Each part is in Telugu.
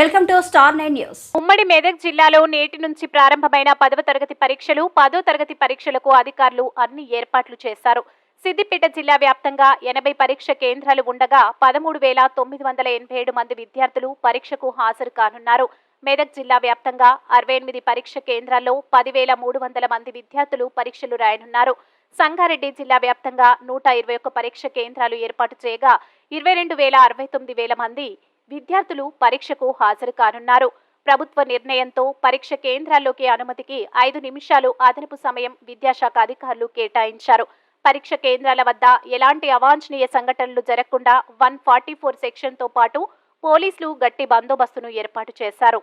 Welcome to star nine news. ఉమ్మడి మెదక్ జిల్లాలో నేటి నుంచి ప్రారంభమైన పదవ తరగతి పరీక్షలు పదో తరగతి పరీక్షలకు అధికారులు అన్ని ఏర్పాట్లు చేశారు. సిద్దిపేట జిల్లా వ్యాప్తంగా ఎనభై పరీక్ష కేంద్రాలు ఉండగా పదమూడు వేల తొమ్మిది వందల ఎనభై ఏడు మంది విద్యార్థులు పరీక్షకు హాజరు కానున్నారు. మెదక్ జిల్లా వ్యాప్తంగా అరవై ఎనిమిది పరీక్ష కేంద్రాల్లో పదివేల మూడు వందల మంది విద్యార్థులు పరీక్షలు రాయనున్నారు. సంగారెడ్డి జిల్లా వ్యాప్తంగా నూట ఇరవై ఒక్క పరీక్ష కేంద్రాలు ఏర్పాటు చేయగా ఇరవై రెండు వేల అరవై తొమ్మిది వేల మంది విద్యార్థులు పరీక్షకు హాజరు కానున్నారు. ప్రభుత్వ నిర్ణయంతో పరీక్ష కేంద్రాల్లోకి అనుమతికి ఐదు నిమిషాలు అదనపు సమయం విద్యాశాఖ అధికారులు కేటాయించారు. పరీక్ష కేంద్రాల వద్ద ఎలాంటి అవాంఛనీయ సంఘటనలు జరగకుండా వన్ ఫార్టీ ఫోర్ సెక్షన్తో పాటు పోలీసులు గట్టి బందోబస్తును ఏర్పాటు చేశారు.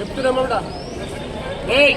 ఏ వరుణ్ చెప్తున్నామట ఏయ్